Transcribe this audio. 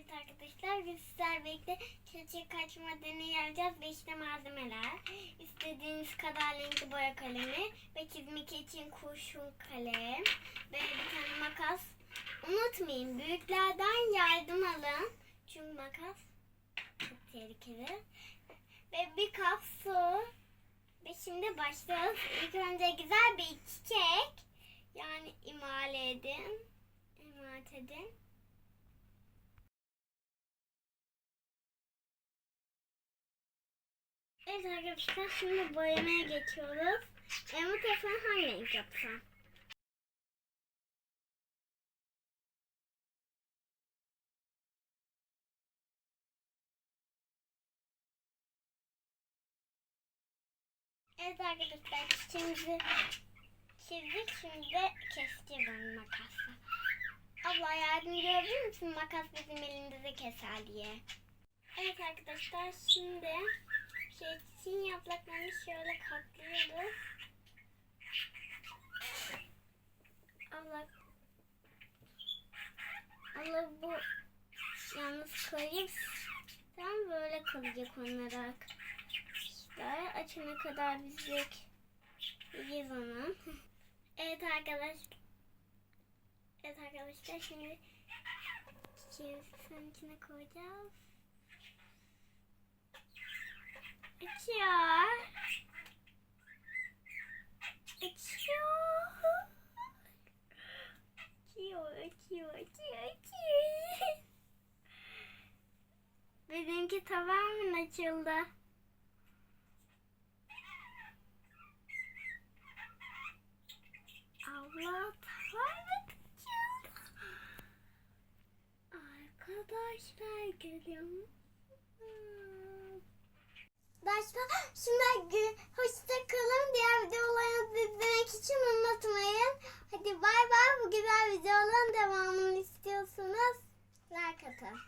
Evet arkadaşlar biz sizlerle birlikte çiçek kaçma deneyi yapacağız ve işte malzemeler. İstediğiniz kadar renkli boya kalemi ve çizmek için kurşun kalem ve bir tane makas. Unutmayın büyüklerden yardım alın. Çünkü makas çok tehlikeli. Ve bir kap su. Ve şimdi başlıyoruz. İlk önce güzel bir çiçek. Yani imale edin. İmalat edin. Evet arkadaşlar şimdi boyamaya geçiyoruz. Emre telefonu hangi renk yapsam? Evet arkadaşlar çiçeğimizi çizdik. Şimdi de keseceğiz onu makasla. Abla yardımcı olabilir misin? Makas bizim elimizde keser diye. Evet arkadaşlar şimdi yapraklarını şöyle katlıyoruz. Allah Allah bu yalnız kayıp tam böyle kalacak onlar arkadaşlar. Açana kadar biz bekleyeceğiz onu. evet arkadaşlar. Evet arkadaşlar şimdi çiçeği içine koyacağız. Açıyor. Açıyor. Açıyor, açıyor, açıyor, açıyor. Benimki tamamen açıldı. Allah tamamen açıldı. Arkadaşlar görüyor? Şimdi hoşça kalın. Diğer videolarımızı izlemek için unutmayın. Hadi bay bay. Bu güzel videoların devamını istiyorsanız like atın.